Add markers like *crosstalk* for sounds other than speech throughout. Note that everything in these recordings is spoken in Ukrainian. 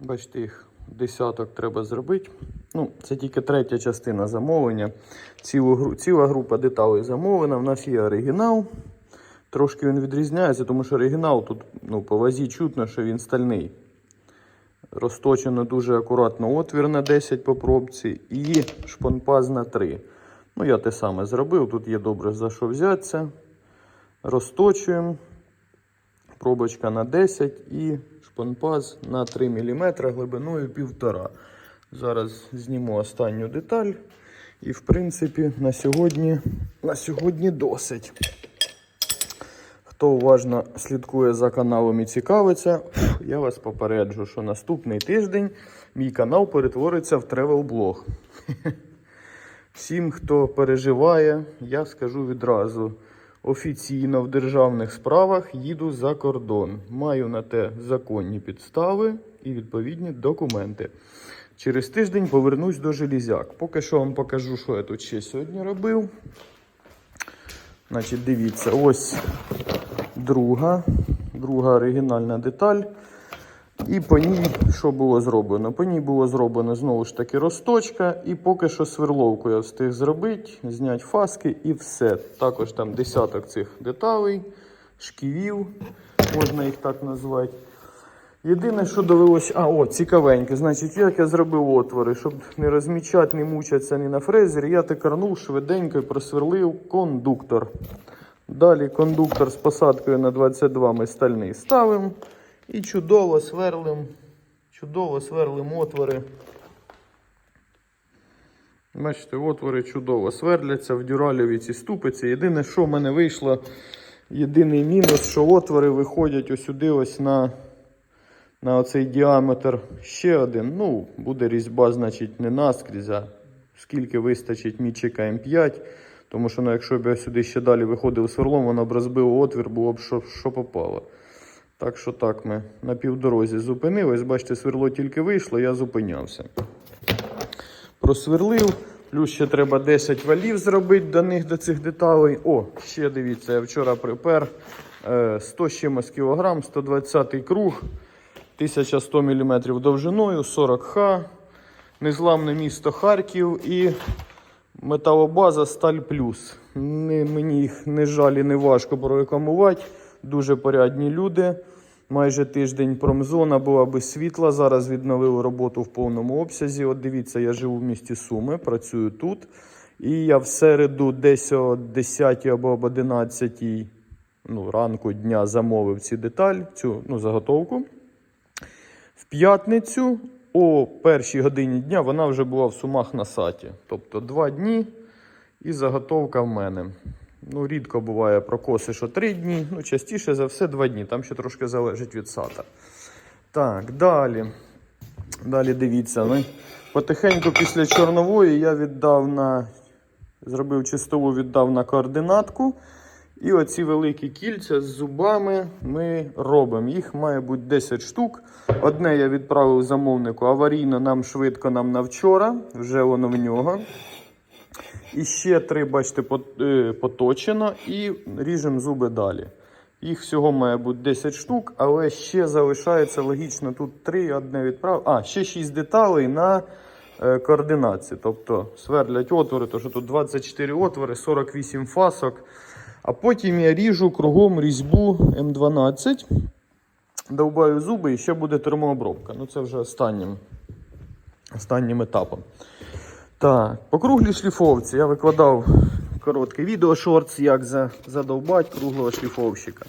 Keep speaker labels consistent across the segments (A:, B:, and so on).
A: Бачите, їх десяток треба зробити. Ну, це тільки третя частина замовлення. Цілу, ціла група деталей замовлена. У нас є оригінал. Трошки він відрізняється, тому що оригінал тут ну, по вазі чутно, що він стальний. Розточено дуже акуратно отвір на 10 по пробці і шпонпаз на 3. Ну, я те саме зробив. Тут є добре за що взятися. Розточуємо. Пробочка на 10 і шпонпаз на 3 мм глибиною 1,5. Зараз зніму останню деталь. І, в принципі, на сьогодні, на сьогодні досить. Хто уважно слідкує за каналом і цікавиться, я вас попереджу, що наступний тиждень мій канал перетвориться в тревел-блог. *laughs* Всім, хто переживає, я скажу відразу. Офіційно в державних справах їду за кордон. Маю на те законні підстави і відповідні документи. Через тиждень повернусь до железяк. Поки що вам покажу, що я тут ще сьогодні робив. Значить, дивіться, ось друга, друга оригінальна деталь. І по ній що було зроблено? По ній було зроблено знову ж таки розточка, і поки що сверловку я встиг зробити, зняти фаски і все. Також там десяток цих деталей, шківів, можна їх так назвати. Єдине, що довелося. А, о, цікавеньке. Значить, як я зробив отвори, щоб не розмічати, не мучатися ні на фрезері, я тикарнув швиденько і просверлив кондуктор. Далі кондуктор з посадкою на 22 ми стальний ставимо. І чудово сверлим, чудово сверлим отвори. Бачите, отвори чудово сверляться в дюралеві ці ступиці. Єдине, що в мене вийшло, єдиний мінус, що отвори виходять ось сюди ось на, на оцей діаметр ще один. Ну, буде різьба, значить, не наскрізь, а скільки вистачить мічика М5. Тому що ну, якщо б я сюди ще далі виходив сверлом, воно б розбило отвір, було б що, що попало. Так що так, ми на півдорозі зупинились. Бачите, сверло тільки вийшло, я зупинявся. Просверлив. Плюс ще треба 10 валів зробити до них, до цих деталей. О, ще дивіться, я вчора припер е, 100 з чимось кілограм, 120 круг, 1100 мм довжиною, 40 х. Незламне місто Харків і металобаза Сталь Плюс. Мені їх не жаль і не важко прорекламувати. Дуже порядні люди. Майже тиждень промзона була без світла. Зараз відновили роботу в повному обсязі. От дивіться, я живу в місті Суми, працюю тут. І я в середу, десь о 10 або об 11 ну, ранку дня замовив ці деталь, цю ну, заготовку. В п'ятницю о першій годині дня вона вже була в сумах на саті. Тобто два дні і заготовка в мене. Ну, рідко буває прокоси, що три дні, ну, частіше за все два дні. Там ще трошки залежить від сата. Так, далі. Далі дивіться. Ми потихеньку після чорнової я віддав на. Зробив чистову, віддав на координатку. І оці великі кільця з зубами ми робимо. Їх має бути 10 штук. Одне я відправив замовнику аварійно, нам швидко, нам на вчора. Вже воно в нього. І ще три, бачите, е, поточено і ріжемо зуби далі. Їх всього має бути 10 штук, але ще залишається логічно тут 3, одне відправ. А, ще 6 деталей на е, координації. Тобто сверлять отвори, то що тут 24 отвори, 48 фасок. А потім я ріжу кругом різьбу М12. Довбаю зуби і ще буде термообробка. Ну це вже останнім, останнім етапом. Так, по круглій шліфовці я викладав коротке відео шортс, як за, круглого шліфовщика.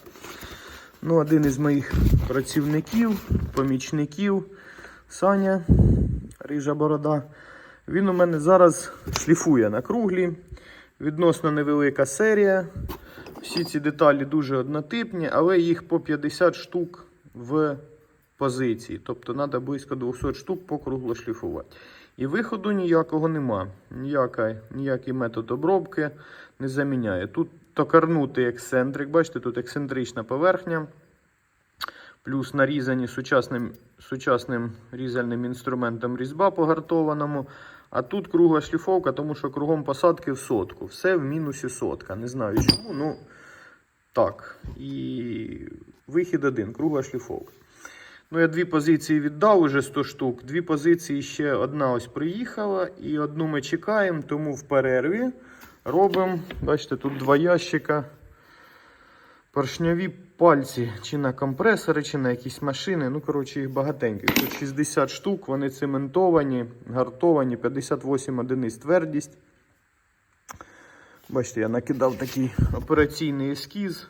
A: Ну, один із моїх працівників, помічників, Саня, рижа борода. Він у мене зараз шліфує на круглі. Відносно невелика серія. Всі ці деталі дуже однотипні, але їх по 50 штук в позиції. Тобто треба близько 200 штук покругло шліфувати. І виходу ніякого нема. Ніяка, ніякий метод обробки не заміняє. Тут токарнутий ексцентрик, бачите, тут ексцентрична поверхня. Плюс нарізані сучасним, сучасним різальним інструментом різьба по гартованому. А тут кругла шліфовка, тому що кругом посадки в сотку. Все в мінусі сотка. Не знаю чому. Ну так. І вихід один, кругла шліфовка. Ну, я дві позиції віддав уже 100 штук. Дві позиції ще одна ось приїхала, і одну ми чекаємо, тому в перерві робимо. Бачите, тут два ящика. Поршньові пальці чи на компресори, чи на якісь машини. Ну, коротше, їх багатенько. Тут 60 штук, вони цементовані, гартовані, 58 одиниць твердість. Бачите, я накидав такий операційний ескіз.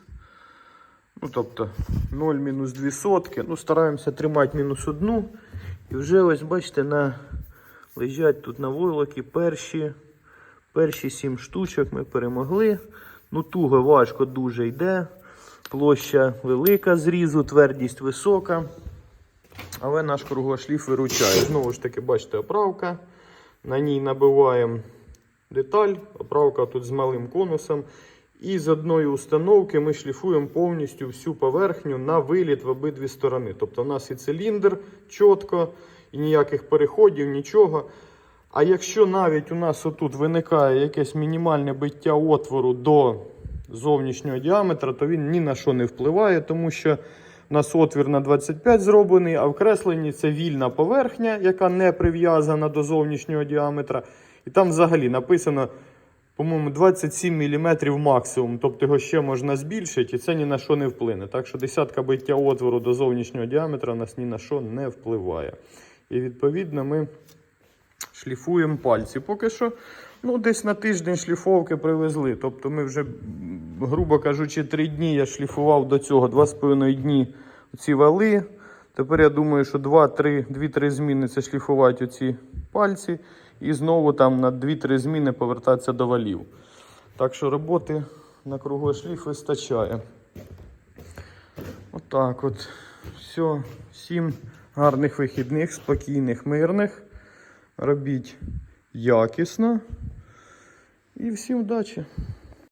A: Ну, тобто 0 мінус 2 сотки. Ну, стараємося тримати мінус одну. І вже ось, бачите, на... лежать тут на войлокі перші, перші 7 штучок ми перемогли. Ну, туго, важко дуже йде. Площа велика зрізу, твердість висока. Але наш кругошліф виручає. Знову ж таки, бачите, оправка. На ній набиваємо деталь. Оправка тут з малим конусом. І з одної установки ми шліфуємо повністю всю поверхню на виліт в обидві сторони. Тобто в нас і циліндр чітко, і ніяких переходів, нічого. А якщо навіть у нас отут виникає якесь мінімальне биття отвору до зовнішнього діаметра, то він ні на що не впливає, тому що у нас отвір на 25 зроблений, а в кресленні це вільна поверхня, яка не прив'язана до зовнішнього діаметра. І там взагалі написано, по-моєму, 27 мм максимум, тобто його ще можна збільшити, і це ні на що не вплине. Так що десятка биття отвору до зовнішнього діаметра у нас ні на що не впливає. І відповідно ми шліфуємо пальці. Поки що ну, десь на тиждень шліфовки привезли. Тобто ми вже, грубо кажучи, 3 дні я шліфував до цього 2,5 дні ці вали. Тепер я думаю, що 2-3 зміни це шліфувати оці пальці. І знову там на 2-3 зміни повертатися до валів. Так що роботи на круглий шліф вистачає. Отак от. Все. Всім гарних вихідних, спокійних, мирних. Робіть якісно. І всім удачі!